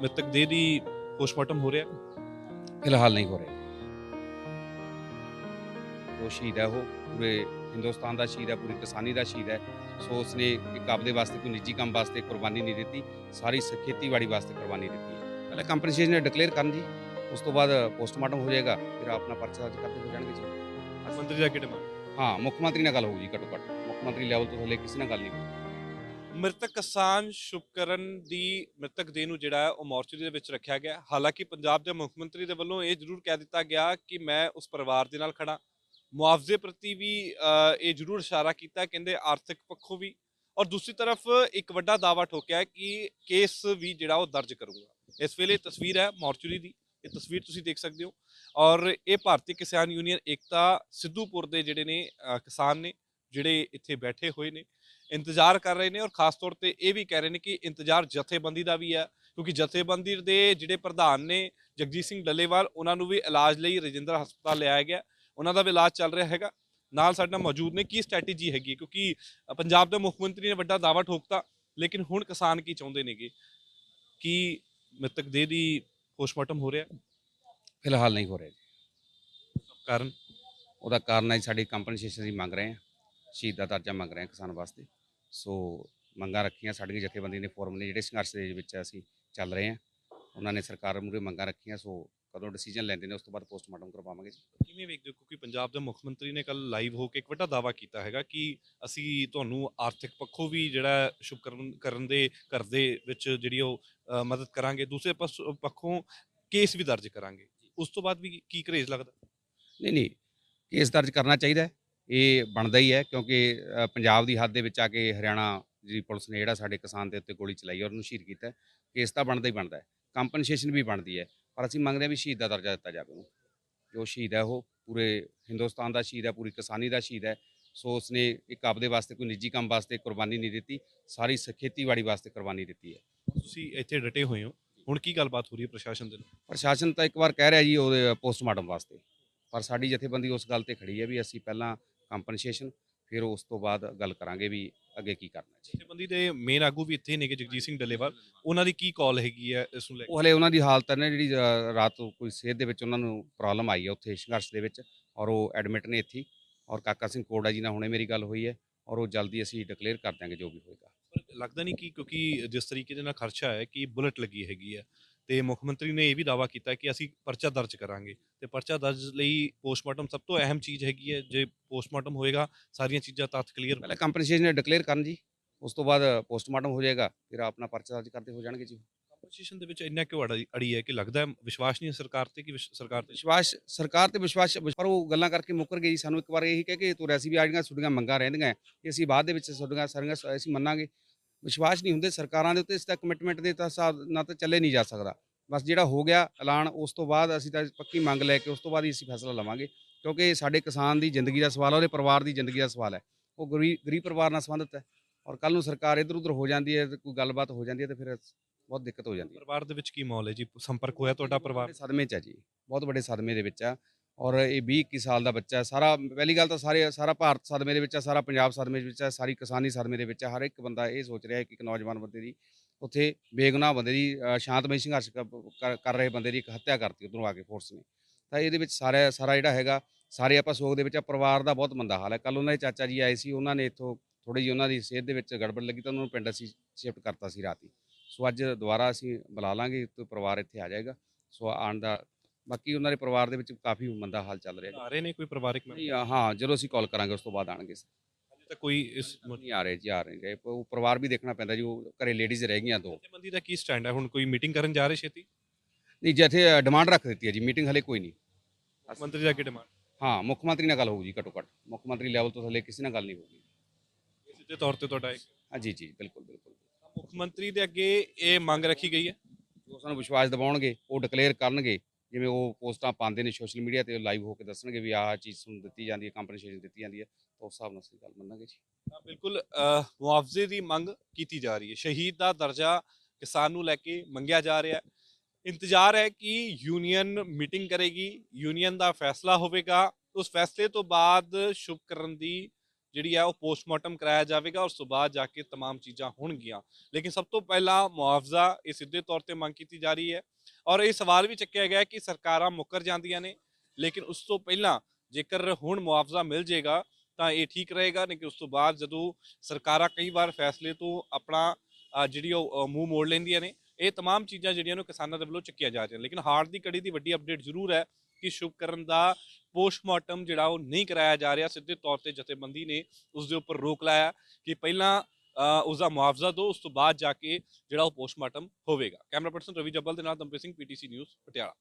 ਮ੍ਰਿਤਕ ਦੇਹ ਦੀ ਪੋਸਟਮਾਰਟਮ ਹੋ ਰਿਹਾ ਫਿਲਹਾਲ ਨਹੀਂ ਹੋ ਰਿਹਾ। ਉਹ ਸ਼ਹੀਦ ਹੈ ਉਹ ਪੂਰੇ ਹਿੰਦੁਸਤਾਨ ਦਾ ਸ਼ਹੀਦ ਹੈ ਪੂਰੀ ਕਿਸਾਨੀ ਦਾ ਸ਼ਹੀਦ ਹੈ। ਸੋ ਉਸਨੇ ਇੱਕ ਆਪਦੇ ਵਾਸਤੇ ਕੋਈ ਨਿੱਜੀ ਕੰਮ ਵਾਸਤੇ ਕੁਰਬਾਨੀ ਨਹੀਂ ਦਿੱਤੀ ਸਾਰੀ ਖੇਤੀਬਾੜੀ ਵਾਸਤੇ ਕੁਰਬਾਨੀ ਦਿੱਤੀ ਹੈ। ਪਹਿਲਾਂ ਕੰਪਨਸੇਸ਼ਨ ਨੇ ਡਿਕਲੇਅਰ ਕਰਨ ਜੀ ਉਸ ਤੋਂ ਬਾਅਦ ਪੋਸਟਮਾਰਟਮ ਹੋ ਜਾਏਗਾ ਫਿਰ ਆਪਣਾ ਪਰਚਾ ਦਰਜ ਕਰਦੇ ਹੋ ਜਾਣਗੇ ਜੀ। ਮੰਤਰੀ ਦਾ ਕਿਹੜੇ ਹਾਂ ਮੁੱਖ ਮੰਤਰੀ ਨਾਲ ਗੱਲ ਹੋਊ ਜੀ ਘੱਟੋ ਘੱਟ। ਮੁੱਖ ਮੰਤਰੀ ਲੈਵਲ ਤੋਂ ਥੱਲੇ ਕਿਸੇ ਨਾਲ ਗੱਲ ਨਹੀਂ ਹੋਊ ਮ੍ਰਿਤਕ ਕਿਸਾਨ ਸ਼ੁਭਕਰਨ ਦੀ ਮ੍ਰਿਤਕ ਦੇਹ ਨੂੰ ਜਿਹੜਾ ਹੈ ਉਹ ਮੋਰਚਰੀ ਦੇ ਵਿੱਚ ਰੱਖਿਆ ਗਿਆ। ਹਾਲਾਂਕਿ ਪੰਜਾਬ ਦੇ ਮੁੱਖ ਮੰਤਰੀ ਦੇ ਵੱਲੋਂ ਇਹ ਜ਼ਰੂਰ ਕਹਿ ਦਿੱਤਾ ਗਿਆ ਕਿ ਮੈਂ ਉਸ ਪਰਿਵਾਰ ਦੇ ਨਾਲ ਖੜਾ ਮੁਆਵਜ਼ੇ ਪ੍ਰਤੀ ਵੀ ਇਹ ਜ਼ਰੂਰ ਇਸ਼ਾਰਾ ਕੀਤਾ, ਕਹਿੰਦੇ ਆਰਥਿਕ ਪੱਖੋਂ ਵੀ। ਔਰ ਦੂਸਰੀ ਤਰਫ ਇੱਕ ਵੱਡਾ ਦਾਵਾ ਠੋਕਿਆ ਕਿ ਕੇਸ ਵੀ ਜਿਹੜਾ ਉਹ ਦਰਜ ਕਰੂੰਗਾ। ਇਸ ਵੇਲੇ ਤਸਵੀਰ ਹੈ ਮੋਰਚਰੀ ਦੀ। ਇਹ ਤਸਵੀਰ ਤੁਸੀਂ ਦੇਖ ਸਕਦੇ ਹੋ। ਔਰ ਇਹ ਭਾਰਤੀ ਕਿਸਾਨ ਯੂਨੀਅਨ ਏਕਤਾ ਸਿੱਧੂਪੁਰ ਦੇ ਜਿਹੜੇ ਨੇ ਕਿਸਾਨ ਨੇ, ਜਿਹੜੇ ਇੱਥੇ ਬੈਠੇ ਹੋਏ ਨੇ। ਇੰਤਜ਼ਾਰ ਕਰ ਰਹੇ ਨੇ ਔਰ ਖਾਸ ਤੌਰ ਤੇ ਇਹ ਵੀ ਕਹਿ ਰਹੇ ਨੇ ਕਿ ਇੰਤਜ਼ਾਰ ਜਥੇਬੰਦੀ ਦਾ ਵੀ ਹੈ ਕਿਉਂਕਿ ਜਥੇਬੰਦੀ ਦੇ ਜਿਹੜੇ ਪ੍ਰਧਾਨ ਨੇ ਜਗਜੀਤ ਸਿੰਘ ਡੱਲੇਵਾਲ ਉਹਨਾਂ ਨੂੰ ਵੀ ਇਲਾਜ ਲਈ ਰਜਿੰਦਰ ਹਸਪਤਾਲ ਲਿਆਇਆ ਗਿਆ ਉਹਨਾਂ ਦਾ ਵੀ ਇਲਾਜ ਚੱਲ ਰਿਹਾ ਹੈਗਾ ਨਾਲ ਸਾਡੇ ਨਾਲ ਮੌਜੂਦ ਨੇ ਕੀ ਸਟ੍ਰੈਟੇਜੀ ਹੈਗੀ? ਕਿਉਂਕਿ ਪੰਜਾਬ ਦੇ ਮੁੱਖ ਮੰਤਰੀ ਨੇ ਵੱਡਾ ਦਾਅਵਾ ਠੋਕਤਾ ਲੇਕਿਨ ਹੁਣ ਕਿਸਾਨ ਕੀ ਚਾਹੁੰਦੇ ਨੇਗੇ ਕਿ ਮ੍ਰਿਤਕ ਦੇਹ ਦੀ ਪੋਸਟਮਾਰਟਮ ਹੋ ਰਿਹਾ ਫਿਲਹਾਲ ਨਹੀਂ ਹੋ ਰਿਹਾ ਜੀ। ਕਾਰਨ ਉਹਦਾ ਕਾਰਨ ਹੈ ਸਾਡੀ ਕੰਪਨਸੇਸ਼ਨ ਦੀ ਮੰਗ ਰਹੇ ਹਾਂ ਸ਼ਹੀਦ ਦਾ ਦਰਜਾ ਮੰਗ ਰਹੇ ਹਾਂ ਕਿਸਾਨ ਵਾਸਤੇ ਸੋ ਮੰਗਾਂ ਰੱਖੀਆਂ ਸਾਡੀਆਂ ਜਥੇਬੰਦੀ ਨੇ ਫੋਰਮ ਨੇ ਜਿਹੜੇ ਸੰਘਰਸ਼ ਦੇ ਵਿੱਚ ਅਸੀਂ ਚੱਲ ਰਹੇ ਹਾਂ ਉਹਨਾਂ ਨੇ ਸਰਕਾਰ ਮੂਹਰੇ ਮੰਗਾਂ ਰੱਖੀਆਂ ਸੋ ਕਦੋਂ ਡਿਸੀਜਨ ਲੈਂਦੇ ਨੇ ਉਸ ਤੋਂ ਬਾਅਦ ਪੋਸਟਮਾਰਟਮ ਕਰਵਾਵਾਂਗੇ ਕਿਵੇਂ ਵੇਖਦੇ ਹੋ? ਕਿਉਂਕਿ ਪੰਜਾਬ ਦੇ ਮੁੱਖ ਮੰਤਰੀ ਨੇ ਕੱਲ ਲਾਈਵ ਹੋ ਕੇ ਇੱਕ ਵੱਡਾ ਦਾਅਵਾ ਕੀਤਾ ਹੈਗਾ ਕਿ ਅਸੀਂ ਤੁਹਾਨੂੰ ਆਰਥਿਕ ਪੱਖੋਂ ਵੀ ਜਿਹੜਾ ਸ਼ੁਭਕਰਨ ਕਰਨ ਦੇ ਘਰ ਦੇ ਵਿੱਚ ਜਿਹੜੀ ਉਹ ਮਦਦ ਕਰਾਂਗੇ ਦੂਸਰੇ ਪਸ- ਪੱਖੋਂ ਕੇਸ ਵੀ ਦਰਜ ਕਰਾਂਗੇ। ਉਸ ਤੋਂ ਬਾਅਦ ਵੀ ਕੀ ਕਰੇਜ਼ ਲੱਗਦਾ? ਨਹੀਂ ਨਹੀਂ ਕੇਸ ਦਰਜ ਕਰਨਾ ਚਾਹੀਦਾ ਇਹ ਬਣਦਾ ਹੀ ਹੈ ਕਿਉਂਕਿ ਪੰਜਾਬ ਦੀ ਹੱਦ ਦੇ ਵਿੱਚ ਆ ਕੇ ਹਰਿਆਣਾ ਦੀ ਪੁਲਿਸ ਨੇ ਜਿਹੜਾ ਸਾਡੇ ਕਿਸਾਨ ਦੇ ਉੱਤੇ ਗੋਲੀ ਚਲਾਈ ਔਰ ਉਹਨੂੰ ਸ਼ਹੀਦ ਕੀਤਾ ਕੇਸ ਤਾਂ ਬਣਦਾ ਹੀ ਬਣਦਾ ਹੈ ਕੰਪਨਸੇਸ਼ਨ ਵੀ ਬਣਦੀ ਹੈ ਪਰ ਅਸੀਂ ਮੰਗਦੇ ਹਾਂ ਵੀ ਸ਼ਹੀਦ ਦਾ ਦਰਜਾ ਦਿੱਤਾ ਜਾਵੇ ਉਹਨੂੰ। ਜੋ ਸ਼ਹੀਦ ਹੈ ਉਹ ਪੂਰੇ ਹਿੰਦੁਸਤਾਨ ਦਾ ਸ਼ਹੀਦ ਹੈ ਪੂਰੀ ਕਿਸਾਨੀ ਦਾ ਸ਼ਹੀਦ ਹੈ ਸੋ ਉਸਨੇ ਇੱਕ ਆਪਦੇ ਵਾਸਤੇ ਕੋਈ ਨਿੱਜੀ ਕੰਮ ਵਾਸਤੇ ਕੁਰਬਾਨੀ ਨਹੀਂ ਦਿੱਤੀ ਸਾਰੀ ਖੇਤੀਬਾੜੀ ਵਾਸਤੇ ਕੁਰਬਾਨੀ ਦਿੱਤੀ ਹੈ। ਤੁਸੀਂ ਇੱਥੇ ਡਟੇ ਹੋਏ ਹੋ ਹੁਣ ਕੀ ਗੱਲਬਾਤ ਹੋ ਰਹੀ ਹੈ ਪ੍ਰਸ਼ਾਸਨ ਦੇ ਨਾਲ? ਪ੍ਰਸ਼ਾਸਨ ਤਾਂ ਇੱਕ ਵਾਰ ਕਹਿ ਰਿਹਾ ਜੀ ਉਹਦੇ ਪੋਸਟਮਾਰਟਮ ਵਾਸਤੇ ਪਰ ਸਾਡੀ ਜਥੇਬੰਦੀ ਉਸ ਗੱਲ ਤੇ ਖੜੀ ਹੈ ਵੀ ਅਸੀਂ ਪਹਿਲਾਂ ਕੰਪਨਸੇਸ਼ਨ ਫਿਰ ਉਸ ਤੋਂ ਬਾਅਦ ਗੱਲ ਕਰਾਂਗੇ ਵੀ ਅੱਗੇ ਕੀ ਕਰਨਾ ਹੈ ਜੀ। ਜਥੇਬੰਦੀ ਦੇ ਮੇਨ ਆਗੂ ਵੀ ਇੱਥੇ ਨੇਗੇ ਜਗਜੀਤ ਸਿੰਘ ਡੱਲੇਵਾਲ। ਉਹਨਾਂ ਦੀ ਕੀ ਕਾਲ ਹੈਗੀ ਹੈ ਇਸ ਨੂੰ ਲੈ ਕੇ? ਉਹ ਹਲੇ ਉਹਨਾਂ ਦੀ ਹਾਲਤ ਹੈ ਨਾ ਜਿਹੜੀ ਰਾਤ ਨੂੰ ਕੋਈ ਸਿਹਤ ਦੇ ਵਿੱਚ ਉਹਨਾਂ ਨੂੰ ਪ੍ਰੋਬਲਮ ਆਈ ਹੈ ਉੱਥੇ ਸੰਘਰਸ਼ ਦੇ ਵਿੱਚ ਔਰ ਉਹ ਐਡਮਿਟ ਨੇ ਇੱਥੇ ਹੀ। ਔਰ ਕਾਕਾ ਸਿੰਘ ਕੋੜਾ ਜੀ ਨਾਲ ਹੁਣੇ ਮੇਰੀ ਗੱਲ ਹੋਈ ਹੈ ਔਰ ਉਹ ਜਲਦੀ ਅਸੀਂ ਡਿਕਲੇਅਰ ਕਰ ਦਿਆਂਗੇ ਜੋ ਵੀ ਹੋਏਗਾ। ਲੱਗਦਾ ਨਹੀਂ ਕਿ ਕਿਉਂਕਿ ਜਿਸ ਤਰੀਕੇ ਦੇ ਨਾਲ ਖਰਚਾ ਹੈ ਕਿ ਬੁਲਟ ਲੱਗੀ ਹੈਗੀ ਹੈ। ਤੇ ਮੁੱਖ ਮੰਤਰੀ ਨੇ ਇਹ ਵੀ ਦਾਵਾ ਕੀਤਾ ਕਿ ਅਸੀਂ ਪਰਚਾ ਦਰਜ ਕਰਾਂਗੇ ਤੇ ਪਰਚਾ ਦਰਜ ਲਈ ਪੋਸਟਮਾਰਟਮ ਸਭ ਤੋਂ ਅਹਿਮ ਚੀਜ਼ ਹੈਗੀ ਹੈ ਜੇ ਪੋਸਟਮਾਰਟਮ ਹੋਏਗਾ ਸਾਰੀਆਂ ਚੀਜ਼ਾਂ ਤੱਥ ਕਲੀਅਰ ਪਹਿਲਾਂ ਕੰਪਨਸੇਸ਼ਨ ਨੇ ਡਿਕਲੇਅਰ ਕਰਨ ਜੀ ਉਸ ਤੋਂ ਬਾਅਦ ਪੋਸਟਮਾਰਟਮ ਹੋ ਜਾਏਗਾ ਫਿਰ ਆਪਣਾ ਪਰਚਾ ਦਰਜ ਕਰਦੇ ਹੋ ਜਾਣਗੇ ਜੀ। ਕੰਪੋਜੀਸ਼ਨ ਦੇ ਵਿੱਚ ਇੰਨਾ ਕਿਉਂ ਅੜੀ ਹੈ ਕਿ ਲੱਗਦਾ ਹੈ ਵਿਸ਼ਵਾਸ ਨਹੀਂ ਹੈ ਸਰਕਾਰ ਤੇ ਕਿ ਸਰਕਾਰ ਤੇ? ਵਿਸ਼ਵਾਸ ਸਰਕਾਰ ਤੇ ਵਿਸ਼ਵਾਸ ਪਰ ਉਹ ਗੱਲਾਂ ਕਰਕੇ ਮੁੱਕਰ ਗਈ ਸਾਨੂੰ ਇੱਕ ਵਾਰ ਇਹੀ ਕਹਿ ਕੇ ਤੁਰਿਆ ਸੀ ਵੀ ਆ ਜਿਹੜੀਆਂ ਤੁਹਾਡੀਆਂ ਮੰਗਾਂ ਰਹਿੰਦੀਆਂ ਕਿ ਅਸੀਂ ਬਾਅਦ ਦੇ ਵਿੱਚ ਤੁਹਾਡੀਆਂ ਸਾਰੀਆਂ ਅਸੀਂ ਮੰਨਾਂਗੇ। ਵਿਸ਼ਵਾਸ ਨਹੀਂ ਹੁੰਦੇ ਸਰਕਾਰਾਂ ਦੇ ਉੱਤੇ ਇਸ ਦਾ ਕਮਿਟਮੈਂਟ ਦੇ ਤਾਂ ਹਿਸਾਬ ਨਾਲ ਤਾਂ ਚੱਲੇ ਨਹੀਂ ਜਾ ਸਕਦਾ। ਬਸ ਜਿਹੜਾ ਹੋ ਗਿਆ ਐਲਾਨ ਉਸ ਤੋਂ ਬਾਅਦ ਅਸੀਂ ਤਾਂ ਪੱਕੀ ਮੰਗ ਲੈ ਕੇ ਉਸ ਤੋਂ ਬਾਅਦ ਹੀ ਅਸੀਂ ਫੈਸਲਾ ਲਵਾਂਗੇ। ਕਿਉਂਕਿ ਸਾਡੇ ਕਿਸਾਨ ਦੀ ਜ਼ਿੰਦਗੀ ਦਾ ਸਵਾਲ ਹੈ ਉਹਦੇ ਪਰਿਵਾਰ ਦੀ ਜ਼ਿੰਦਗੀ ਦਾ ਸਵਾਲ ਹੈ। ਉਹ ਗਰੀਬ ਗਰੀਬ ਪਰਿਵਾਰ ਨਾਲ ਸੰਬੰਧਿਤ ਹੈ ਔਰ ਕੱਲ ਨੂੰ ਸਰਕਾਰ ਇੱਧਰ ਉੱਧਰ ਹੋ ਜਾਂਦੀ ਹੈ ਕੋਈ ਗੱਲਬਾਤ ਹੋ ਜਾਂਦੀ ਹੈ ਤੇ ਫਿਰ ਬਹੁਤ ਦਿੱਕਤ ਹੋ ਜਾਂਦੀ ਹੈ। ਪਰਿਵਾਰ ਦੇ ਵਿੱਚ ਕੀ ਮਾਹੌਲ ਹੈ ਜੀ? ਸੰਪਰਕ ਹੋਇਆ ਤੁਹਾਡਾ ਪਰਿਵਾਰ? ਸਦਮੇ ਚ ਹੈ ਜੀ। ਬਹੁਤ ਵੱਡੇ ਸਦਮੇ ਦੇ ਵਿੱਚ ਆ। ਔਰ ਇਹ 20 21 ਸਾਲ ਦਾ ਬੱਚਾ ਹੈ। ਸਾਰਾ, ਪਹਿਲੀ ਗੱਲ ਤਾਂ ਸਾਰੇ, ਸਾਰਾ ਭਾਰਤ ਸਦਮੇ ਦੇ ਵਿੱਚ ਆ ਸਾਰਾ ਪੰਜਾਬ ਸਦਮੇ ਦੇ ਵਿੱਚ ਆ ਸਾਰੀ ਕਿਸਾਨੀ ਸਦਮੇ ਦੇ ਵਿੱਚ ਆ ਹਰ ਇੱਕ ਬੰਦਾ ਇਹ ਸੋਚ ਰਿਹਾ ਹੈ ਕਿ ਇੱਕ ਨੌਜਵਾਨ ਬੰਦੇ ਦੀ ਉੱਥੇ ਬੇਗੁਨਾਹ ਬੰਦੇ ਦੀ ਸ਼ਾਂਤਮਈ ਸੰਘਰਸ਼ ਕ- ਕਰ- ਰਹੇ ਬੰਦੇ ਦੀ ਇੱਕ ਹੱਤਿਆ ਕਰਤੀ ਉਧਰੋਂ ਆ ਕੇ ਫੋਰਸ ਨੇ। ਤਾਂ ਇਹਦੇ ਵਿੱਚ ਸਾਰਾ ਸਾਰਾ ਜਿਹੜਾ ਹੈਗਾ, ਸਾਰੇ ਆਪਾਂ ਸੋਗ ਦੇ ਵਿੱਚ ਆ, ਪਰਿਵਾਰ ਦਾ ਬਹੁਤ ਮੰਦਾ ਹਾਲ ਹੈ। ਕੱਲ ਉਹਨਾਂ ਦੇ ਚਾਚਾ ਜੀ ਆਏ ਸੀ, ਉਹਨਾਂ ਨੇ ਇੱਥੋਂ ਥੋੜੀ ਜਿਹੀ ਉਹਨਾਂ ਦੀ ਸਿਹਤ ਦੇ ਵਿੱਚ ਗੜਬੜ ਲੱਗੀ ਤਾਂ ਉਹਨਾਂ ਨੂੰ ਪਿੰਡ ਅਸੀਂ ਸ਼ਿਫਟ ਕਰਤਾ ਸੀ ਰਾਤੀ। ਸੋ ਅੱਜ ਦੁਬਾਰਾ ਅਸੀਂ ਬੁਲਾ ਲਾਂਗੇ, ਤੇ ਪਰਿਵਾਰ ਇੱਥੇ ਆ ਜਾਏਗਾ। ਸੋ ਆਉਣ ਦਾ ਬਾਕੀ ਉਹਨਾਂ ਦੇ ਪਰਿਵਾਰ ਦੇ ਵਿੱਚ ਕਾਫੀ ਮੰਦਾ ਹਾਲ ਚੱਲ ਰਿਹਾ ਜੀ। ਆ ਰਹੇ ਨੇ ਕੋਈ ਪਰਿਵਾਰਕ ਮੈਂਬਰ? ਨਹੀਂ, ਹਾਂ ਜਦੋਂ ਅਸੀਂ ਕਾਲ ਕਰਾਂਗੇ ਉਸ ਤੋਂ ਬਾਅਦ ਆਣਗੇ ਹਜੇ ਤੱਕ ਕੋਈ ਇਸ ਨਹੀਂ ਆ ਰਹੇ ਜੀ ਆ ਰਹੇ ਪ- ਉਹ ਪਰਿਵਾਰ ਵੀ ਦੇਖਣਾ ਪੈਂਦਾ ਜੀ ਉਹ ਘਰੇ ਲੇਡੀਜ਼ ਰਹਿ ਗਈਆਂ ਦੋ। ਜਥੇਬੰਦੀ ਦਾ ਕੀ ਸਟੈਂਡ ਹੈ? ਹੁਣ ਕੋਈ ਮੀਟਿੰਗ ਕਰਨ ਜਾ ਰਹੇ ਛੇਤੀ? ਨਹੀਂ ਜਿੱਥੇ ਡਿਮਾਂਡ ਰੱਖ ਦਿੱਤੀ ਹੈ ਜੀ ਮੀਟਿੰਗ ਹਲੇ ਕੋਈ ਨਹੀਂ। ਮੁੱਖ ਮੰਤਰੀ ਦਾ ਕੀ ਡਿਮਾਂਡ ਹਾਂ ਮੁੱਖ ਮੰਤਰੀ ਨਾਲ ਗੱਲ ਹੋਊ ਜੀ ਘੱਟੋ ਘੱਟ। ਮੁੱਖ ਮੰਤਰੀ ਲੈਵਲ ਤੋਂ ਥੱਲੇ ਕਿਸੇ ਨਾਲ ਗੱਲ ਨਹੀਂ ਹੋਊਗੀ। ਸਿੱਧੇ ਤੌਰ ਤੇ ਤੁਹਾਡਾ ਇੱਕ ਹਾਂ ਜੀ ਜੀ ਬਿਲਕੁਲ ਬਿਲਕੁਲ। ਮੁੱਖ ਮੰਤਰੀ ਦੇ ਅੱਗੇ ਇਹ ਮੰਗ ਰੱਖੀ ਗਈ ਹੈ? ਜੋ ਸਾਨੂੰ ਵਿਸ਼ਵਾਸ ਦਿਵਾਉਣਗੇ ਉਹ ਡਿਕਲੇਅਰ ਕਰਨਗੇ। ਜਿਵੇਂ ਉਹ ਪੋਸਟਾਂ ਪਾਉਂਦੇ ਨੇ ਸੋਸ਼ਲ ਮੀਡੀਆ ਤੇ ਲਾਈਵ ਹੋ ਕੇ ਦੱਸਣਗੇ ਵੀ ਆਹ ਚੀਜ਼ ਤੁਹਾਨੂੰ ਦਿੱਤੀ ਜਾਂਦੀ ਹੈ ਕੰਪਨਸੇਸ਼ਨ ਦਿੱਤੀ ਜਾਂਦੀ ਹੈ, ਤਾਂ ਉਸ ਹਿਸਾਬ ਨਾਲ ਅਸੀਂ ਗੱਲ ਮੰਨਾਂਗੇ ਜੀ। ਤਾਂ ਬਿਲਕੁਲ ਮੁਆਵਜ਼ੇ ਦੀ ਮੰਗ ਕੀਤੀ ਜਾ ਰਹੀ ਹੈ। ਸ਼ਹੀਦ ਦਾ ਦਰਜਾ ਕਿਸਾਨ ਨੂੰ ਲੈ ਕੇ ਮੰਗਿਆ ਜਾ ਰਿਹਾ ਹੈ। ਇੰਤਜ਼ਾਰ ਹੈ ਕਿ ਯੂਨੀਅਨ ਮੀਟਿੰਗ ਕਰੇਗੀ, ਯੂਨੀਅਨ ਦਾ ਫੈਸਲਾ ਹੋਵੇਗਾ। ਉਸ ਫੈਸਲੇ ਤੋਂ ਬਾਅਦ ਸ਼ੁਭਕਰਨ ਦੀ ਜਿਹੜੀ ਹੈ ਉਹ ਪੋਸਟਮਾਰਟਮ ਕਰਾਇਆ ਜਾਵੇਗਾ ਉਸ ਤੋਂ ਬਾਅਦ ਜਾ ਕੇ तमाम ਚੀਜ਼ਾਂ ਹੋਣਗੀਆਂ ਲੇਕਿਨ ਸਭ ਤੋਂ ਪਹਿਲਾਂ ਮੁਆਵਜ਼ਾ ਇਹ ਸਿੱਧੇ ਤੌਰ ਤੇ ਮੰਗ ਕੀਤੀ ਜਾ ਰਹੀ ਹੈ ਔਰ ਇਹ ਸਵਾਲ ਵੀ ਚੱਕਿਆ ਗਿਆ ਕਿ ਸਰਕਾਰਾਂ ਮੁੱਕਰ ਜਾਂਦੀਆਂ ਨੇ ਲੇਕਿਨ ਉਸ ਤੋਂ ਪਹਿਲਾਂ ਜੇਕਰ ਹੁਣ ਮੁਆਵਜ਼ਾ ਮਿਲ ਜਾਏਗਾ ਤਾਂ ਇਹ ਠੀਕ ਰਹੇਗਾ ਨਹੀਂ ਕਿ ਉਸ ਤੋਂ ਬਾਅਦ ਜਦੋਂ ਸਰਕਾਰਾਂ ਕਈ ਵਾਰ ਫੈਸਲੇ ਤੋਂ ਆਪਣਾ ਅ, ਜਿਹੜੀ ਉਹ ਅ, ਮੂੰਹ ਮੋੜ ਲੈਂਦੀਆਂ ਨੇ ਇਹ तमाम ਚੀਜ਼ਾਂ ਜਿਹੜੀਆਂ ਨੂੰ ਕਿਸਾਨਾਂ ਦੇ ਵੱਲੋਂ ਚੱਕੀਆਂ ਜਾ ਰਹੀਆਂ ਲੇਕਿਨ ਹਾਰ ਦੀ ਕੜੀ ਦੀ ਵੱਡੀ ਅਪਡੇਟ ਜ਼ਰੂਰ ਹੈ ਕਿ ਸ਼ੁਭਕਰਨ ਦਾ ਪੋਸਟਮਾਰਟਮ ਜਿਹੜਾ ਉਹ ਨਹੀਂ ਕਰਾਇਆ ਜਾ ਰਿਹਾ। ਸਿੱਧੇ ਤੌਰ ਤੇ ਜਥੇਬੰਦੀ ਨੇ ਉਸ ਦੇ ਉੱਪਰ ਰੋਕ ਲਾਇਆ ਕਿ ਪਹਿਲਾਂ ਅ, ਉਸ ਦਾ ਮੁਆਵਜ਼ਾ ਦਿਓ ਉਸ ਤੋਂ ਬਾਅਦ ਜਾ ਕੇ ਜਿਹੜਾ ਉਹ ਪੋਸਟਮਾਰਟਮ ਹੋਵੇਗਾ। ਕੈਮਰਾ ਪਰਸਨ ਰਵੀ ਜੱਬਲ ਦੇ ਨਾਲ ਦਮਪ੍ਰੀਤ ਸਿੰਘ ਪੀਟੀਸੀ ਨਿਊਜ਼ ਪਟਿਆਲਾ।